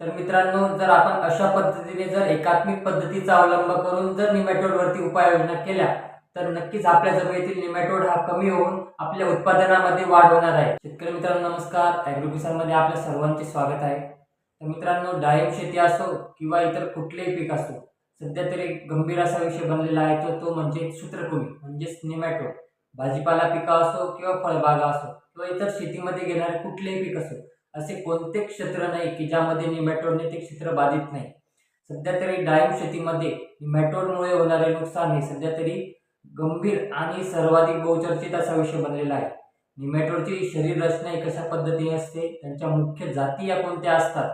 तर मित्रांनो जर आपण अशा पद्धतीने जर एकात्मिक पद्धतीचा अवलंब करून जर निमॅटोडवरती उपाययोजना केल्या तर नक्कीच आपल्या जमिनीतील निमॅटोड हा कमी होऊन आपल्या उत्पादनामध्ये वाढ होणार आहे. शेतकरी मित्रांनो नमस्कार. ॲग्रोकिसानमध्ये आपल्या सर्वांचे स्वागत आहे. तर मित्रांनो डाळिंब शेती असो किंवा इतर कुठलेही पीक असो सध्या तरी गंभीर असा विषय बनलेला आहे तो तो म्हणजे सूत्रकृमी म्हणजेच निमॅटोड भाजीपाला पिका असो किंवा फळबागा असो किंवा इतर शेतीमध्ये घेणारे कुठलेही पीक असो असे कोणते क्षेत्र नाही की ज्यामध्ये निमॅटोडने ते क्षेत्र बाधित नाही. सध्या तरी डाळिंब शेतीमध्ये निमॅटोडमुळे होणारे नुकसान हे सध्या तरी गंभीर आणि सर्वाधिक बहुचर्चित असा विषय बनलेला आहे. निमॅटोडची शरीर रचना ही कशा पद्धतीने असते? त्यांच्या मुख्य जाती या कोणत्या असतात?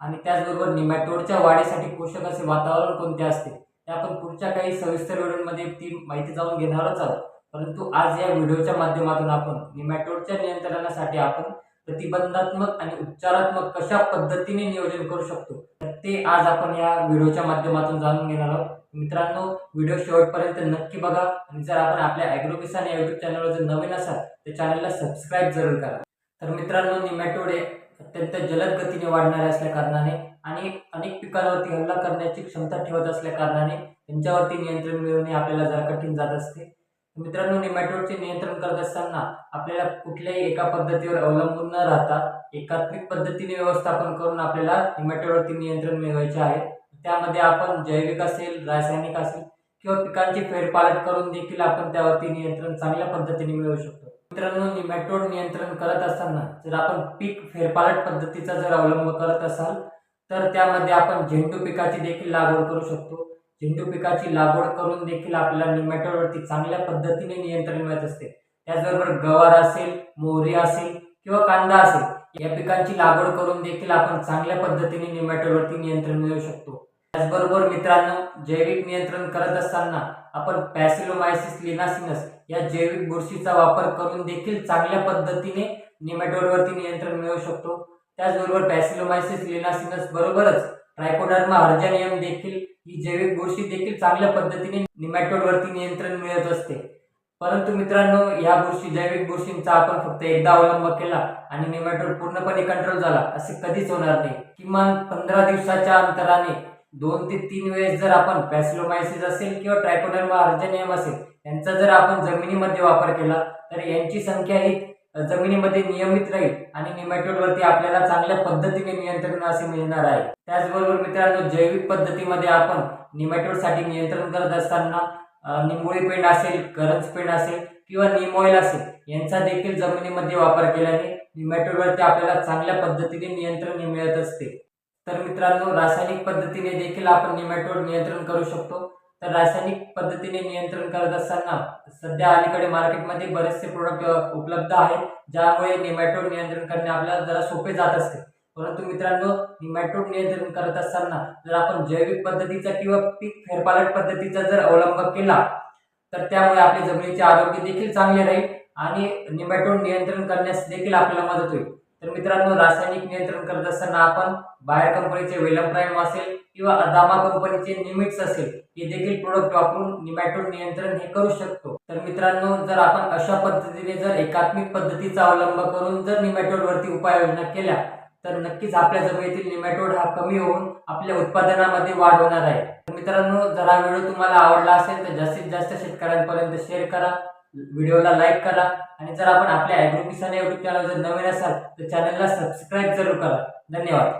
आणि त्याचबरोबर निमॅटोडच्या वाढीसाठी पोषक असे वातावरण कोणते असते? ते आपण पुढच्या काही सविस्तर व्हिडिओमध्ये ती माहिती जाऊन घेणारच आहोत. परंतु आज या व्हिडिओच्या माध्यमातून आपण निमॅटोडच्या नियंत्रणासाठी आपण प्रतिबंधात्मक आणि उपचारात्मक कशा पद्धतीने नियोजन करू शकतो? तर ते आज आपण या व्हिडिओच्या माध्यमातून जाणून घेणार आहोत. मित्रांनो व्हिडिओ शेवटपर्यंत नक्की बघा आणि जर आपण आपल्या ॲग्रो किसान या युट्यूब चॅनलवर जर नवीन असाल तर चॅनलला सबस्क्राईब जरूर करा. तर मित्रांनो निमॅटोड हे अत्यंत जलद गतीने वाढणारे असल्या कारणाने आणि अनेक पिकांवरती हल्ला करण्याची क्षमता ठेवत असल्या कारणाने त्यांच्यावरती नियंत्रण मिळवणे आपल्याला जरा कठीण जात असते. मित्रांनो निमॅटोडचे नियंत्रण करत असताना आपल्याला कुठल्याही एका पद्धतीवर अवलंबून न राहता एकात्मिक पद्धतीने व्यवस्थापन करून आपल्याला निमॅटोडवरती नियंत्रण मिळवायचे आहे. त्यामध्ये आपण जैविक असेल रासायनिक असेल किंवा पिकांची फेरपालट करून देखील आपण त्यावरती नियंत्रण चांगल्या पद्धतीने मिळवू शकतो. मित्रांनो निमॅटोड नियंत्रण करत असताना जर आपण पीक फेरपालट पद्धतीचा जर अवलंब करत असाल तर त्यामध्ये आपण झेंडू पिकाची देखील लागवड करू शकतो. झेंडू पिकाची लागवड करून देखील आपल्याला निमॅटोडवरती चांगल्या पद्धतीने नियंत्रण मिळत असते. त्याचबरोबर गवार असेल मोहरी असेल किंवा कांदा असेल या पिकांची लागवड करून देखील आपण चांगल्या पद्धतीने निमॅटोडवरती नियंत्रण मिळवू शकतो. त्याचबरोबर मित्रांनो जैविक नियंत्रण करत असताना आपण पॅसिलोमायसिस लिनासिनस या जैविक बुरशीचा वापर करून देखील चांगल्या पद्धतीने निमॅटोडवरती नियंत्रण मिळवू शकतो. त्याचबरोबर पॅसिलोमायसिस लिनासिनस बरोबरच ट्रायकोडर्मा हर्जनियम देखील ही जैविक बुरशी देखील चांगल्या पद्धतीने निमॅटोडवरती नियंत्रण मिळत असते. परंतु मित्रांनो या बुरशी जैविक बुरशींचा आपण फक्त एकदा अवलंब केला आणि निमॅटोड पूर्णपणे कंट्रोल झाला असे कधीच होणार नाही. किमान पंधरा दिवसाच्या अंतराने दोन ते तीन वेळेस जर आपण पॅसिलोमायसिस असेल किंवा ट्रायकोडर्मा अर्जनियम असेल यांचा जर आपण जमिनीमध्ये वापर केला तर यांची संख्या ही जमिनीमध्ये नियमित राहील आणि निमॅटोडवरती आपल्याला चांगल्या पद्धतीने नियंत्रण असे मिळणार आहे. त्याचबरोबर मित्रांनो जैविक पद्धतीमध्ये आपण निमॅटोडसाठी नियंत्रण करत असताना निंबोळी पेंड असेल करंज पेंड असेल किंवा निम ऑइल असेल यांचा देखील जमिनीमध्ये वापर केल्याने निमॅटोडवरती आपल्याला चांगल्या पद्धतीने नियंत्रण मिळत असते. तर मित्रांनो रासायनिक पद्धतीने देखील आपण निमॅटोड नियंत्रण करू शकतो. तर रासायनिक पद्धतीने नियंत्रण करत असताना सध्या अलीकडे मार्केटमध्ये बरेचसे प्रोडक्ट उपलब्ध आहेत ज्यामुळे निमॅटोड नियंत्रण करणे आपल्याला जरा सोपे जात असते. परंतु मित्रांनो निमॅटोड नियंत्रण करत असताना जर आपण जैविक पद्धतीचा किंवा पीक फेरपालट पद्धतीचा जर अवलंब केला तर त्यामुळे आपल्या जमिनीचे आरोग्य देखील चांगले राहील आणि निमॅटोड नियंत्रण करण्यास देखील आपल्याला मदत होईल. तर मित्रांनो रासायनिक नियंत्रण करत असताना आपण बाहेर कंपनीचे वेलम प्राईम असेल किंवा अदामा कंपनीचे निमिट्स असेल हे देखील प्रोडक्ट वापरून निमॅटोड नियंत्रण हे करू शकतो. तर मित्रांनो जर आपण अशा पद्धतीने जर एकात्मिक पद्धतीचा अवलंब करून जर निमॅटोडवरती उपाययोजना केल्या तर नक्कीच आपल्या जमिनीतील निमॅटोड हा कमी होऊन आपल्या उत्पादनामध्ये वाढ होणार आहे. मित्रांनो जर हा व्हिडिओ तुम्हाला आवडला असेल तर जास्तीत जास्त शेतकऱ्यांपर्यंत शेअर करा. व्हिडिओला लाईक करा. आणि जर आपण आपल्या ॲग्रो किसान युट्यूब चॅनल जर नवीन असाल तर चॅनलला सबस्क्राईब जरूर करा. धन्यवाद.